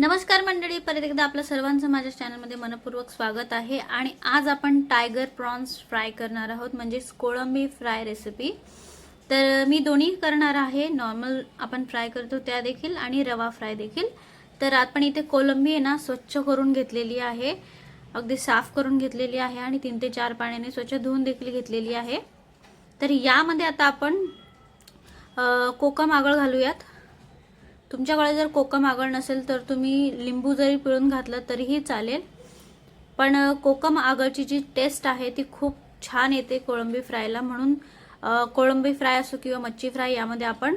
नमस्कार मंडळी परत एकदा आपल्या सर्वांचं माझ्या चॅनलमध्ये मनपूर्वक स्वागत आहे आणि आज आपण टायगर प्रॉन्स फ्राय करणार आहोत म्हणजेच कोळंबी फ्राय रेसिपी तर मी दोन्ही करणार आहे नॉर्मल आपण फ्राय करतो त्या देखील आणि रवा फ्राय देखील. तर आपण इथे कोळंबी आहे ना स्वच्छ करून घेतलेली आहे. अगदी साफ करून घेतलेली आहे आणि तीन ते चार पाण्याने स्वच्छ धुवून देखील घेतलेली आहे. तर यामध्ये आता आपण कोकम आगळ घालूयात. तुमच्याकडे जर कोकम आगळ नसेल तर तुम्ही लिंबू जरी पिळून घातलं तरीही चालेल. पण कोकम आगळची जी टेस्ट आहे ती खूप छान येते कोळंबी फ्रायला म्हणून. कोळंबी फ्राय असो किंवा मच्छी फ्राय यामध्ये आपण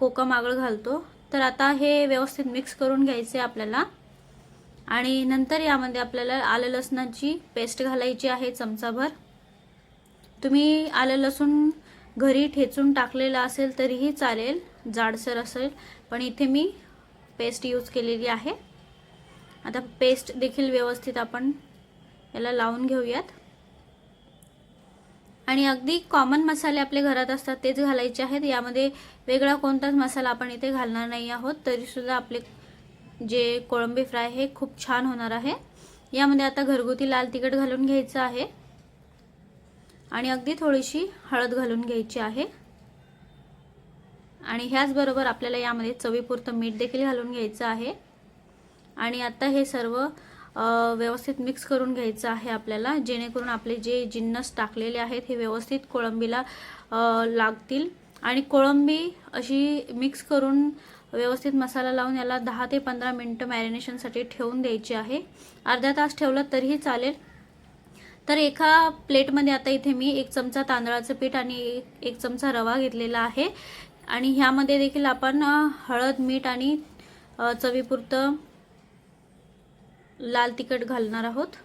कोकम आगळ घालतो. तर आता हे व्यवस्थित मिक्स करून घ्यायचे आपल्याला. आणि नंतर यामध्ये आपल्याला आलं लसणाची पेस्ट घालायची आहे चमचाभर. तुम्ही आलं लसूण घरी ठेचून टाकलेलं असेल तरीही चालेल. जाडसर असेल. पण इथे मी पेस्ट यूज केलेली आहे. आता पेस्ट देखील व्यवस्थित आपण याला लावून घेऊयात. आणि अगदी कॉमन मसाले आपले घरात असतात तेच घालायचे आहेत. यामध्ये वेगळा कोणताच मसाला आपण इथे घालणार नाही आहोत. तरीसुद्धा आपले जे कोळंबी फ्राय हे खूप छान होणार आहे. यामध्ये आता घरगुती लाल तिखट घालून घ्यायचं आहे. आणि अगदी थोडीशी हळद घालून घ्यायची आहे. आणि ह्याचबरोबर आपल्याला यामध्ये चवीपुरतं मीठ देखील घालून घ्यायचं आहे. आणि आता हे सर्व व्यवस्थित मिक्स करून घ्यायचं आहे आपल्याला जेणेकरून आपले जे जिन्नस टाकलेले आहेत हे व्यवस्थित कोळंबीला लागतील. आणि कोळंबी अशी मिक्स करून व्यवस्थित मसाला लावून याला दहा ते पंधरा मिनटं मॅरिनेशनसाठी ठेवून द्यायची आहे. अर्धा तास ठेवलं तरीही चालेल. तर एका प्लेटमध्ये आता इथे मी एक चमचा तांदळाचं पीठ आणि एक- एक चमचा रवा घेतलेला आहे. आणि ह्यामध्ये देखील आपण हळद मीठ आणि चवीपुरतं लाल तिखट घालणार आहोत.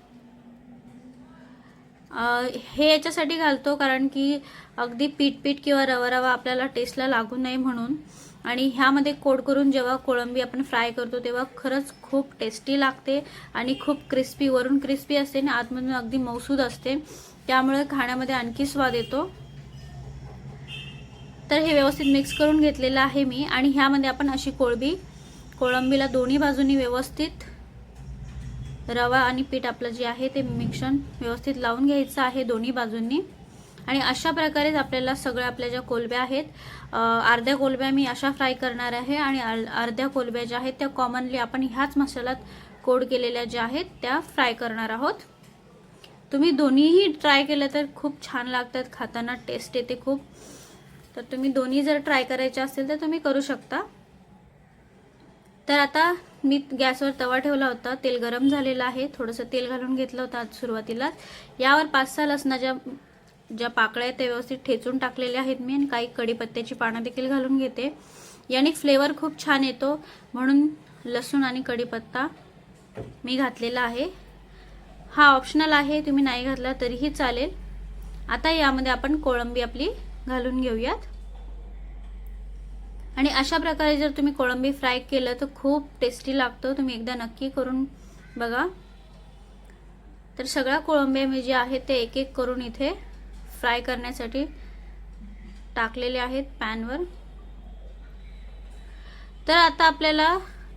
हे याच्यासाठी घालतो कारण की अगदी पीठ पीठ किंवा रवा रवा आपल्याला टेस्टला लागू नये म्हणून. आणि ह्यामध्ये कोड करून जेव्हा कोळंबी आपण फ्राय करतो तेव्हा खरंच खूप टेस्टी लागते आणि खूप क्रिस्पी वरून क्रिस्पी असते आणि आतमधून अगदी मौसूद असते. त्यामुळे खाण्यामध्ये आणखी स्वाद येतो. तर हे व्यवस्थित मिक्स करून घेतलेलं आहे मी. आणि ह्यामध्ये आपण अशी कोळंबी कोळंबीला दोन्ही बाजूनी व्यवस्थित रवा आणि पीठ आपलं जे आहे ते मिश्रण व्यवस्थित लावून घ्यायचं आहे दोन्ही बाजूंनी. आणि अशा प्रकारेच आपल्याला सगळ्या आपल्या ज्या कोलब्या आहेत अर्ध्या कोलब्या मी अशा फ्राय करणार आहे आणि अर्ध्या कोलब्या ज्या आहेत त्या कॉमनली आपण ह्याच मसाल्यात कोड केलेल्या ज्या आहेत त्या फ्राय करणार आहोत. तुम्ही दोन्हीही ट्राय केलं तर खूप छान लागतात खाताना टेस्ट येते खूप. तर तुम्ही दोन्ही जर ट्राय करायचे असेल तर तुम्ही करू शकता. तर आता मी गॅसवर तवा ठेवला होता. तेल गरम झालेलं आहे. थोडंसं तेल घालून घेतलं होतं आज सुरुवातीलाच यावर पाच सहा लसणाच्या ज्या पाकळ्या आहेत त्या व्यवस्थित ठेचून टाकलेल्या आहेत मी आणि काही कढीपत्त्याची पानं देखील घालून घेते. याने फ्लेवर खूप छान येतो. म्हणून लसूण आणि कढीपत्ता मी घातलेला आहे. हा ऑप्शनल आहे. तुम्ही नाही घातला तरीही चालेल. आता यामध्ये आपण कोळंबी आपली घालून घेऊयात. आणि अशा प्रकारे जर तुम्ही कोळंबी फ्राय केलं तर खूप टेस्टी लागतो. तुम्ही एकदा नक्की करून बघा. तर सगळ्या कोळंब्या मी जे आहेत ते एक एक करून इथे फ्राय करण्यासाठी टाकलेले आहेत पॅनवर. तर आता आपल्याला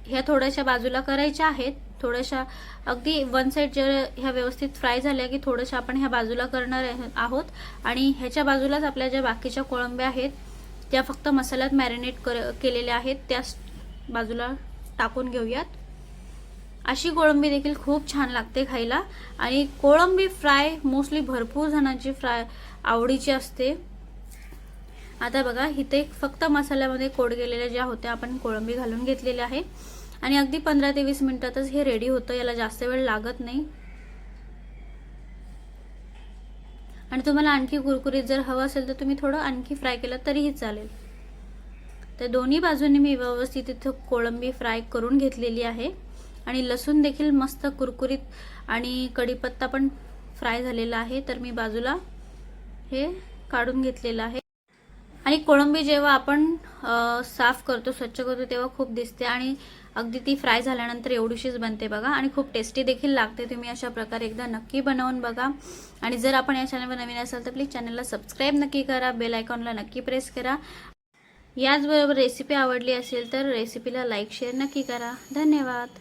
ह्या थोड्याशा बाजूला करायच्या आहेत. थोड्याशा अगदी वन साईड जर ह्या व्यवस्थित फ्राय झाल्या की थोडंशा आपण ह्या बाजूला करणार आहोत. आणि ह्याच्या बाजूलाच आपल्या ज्या बाकीच्या कोळंब्या आहेत त्या फक्त मसाल्यात मॅरिनेट कर केलेल्या आहेत त्या बाजूला टाकून घेऊयात. अशी कोळंबी देखील खूप छान लागते खायला. आणि कोळंबी फ्राय मोस्टली भरपूर जणांची फ्राय आवडीची असते. आता बघा इथे फक्त मसाल्यामध्ये कोड केलेल्या ज्या होत्या आपण कोळंबी घालून घेतलेल्या आहे आणि अगदी पंधरा ते वीस मिनिटातच हे रेडी होतं. याला जास्त वेळ लागत नाही. आणि तुम्हाला आणखी कुरकुरीत जर हवं असेल तर तुम्ही थोडं आणखी फ्राय केलं तरीही चालेल. तर दोन्ही बाजूंनी मी व्यवस्थित इथं कोळंबी फ्राय करून घेतलेली आहे. आणि लसूण देखील मस्त कुरकुरीत आणि कढीपत्ता पण फ्राय झालेला आहे. तर मी बाजूला हे काढून घेतलेलं आहे. आणि कोळंबी जेव्हा आपण साफ करतो स्वच्छ करतो तेव्हा खूप दिसते. आणि अगदी ती फ्राय झाल्यानंतर एवढीशीच बनते बघा आणि खूप टेस्टी देखील लागते. तुम्ही अशा प्रकारे एकदा नक्की बनवून बघा. आणि जर आपण या चॅनलवर नवीन असाल तर प्लीज चॅनलला सबस्क्राईब नक्की करा बेल आयकॉनला नक्की प्रेस करा. याचबरोबर रेसिपी आवडली असेल तर रेसिपीला लाईक शेअर नक्की करा. धन्यवाद.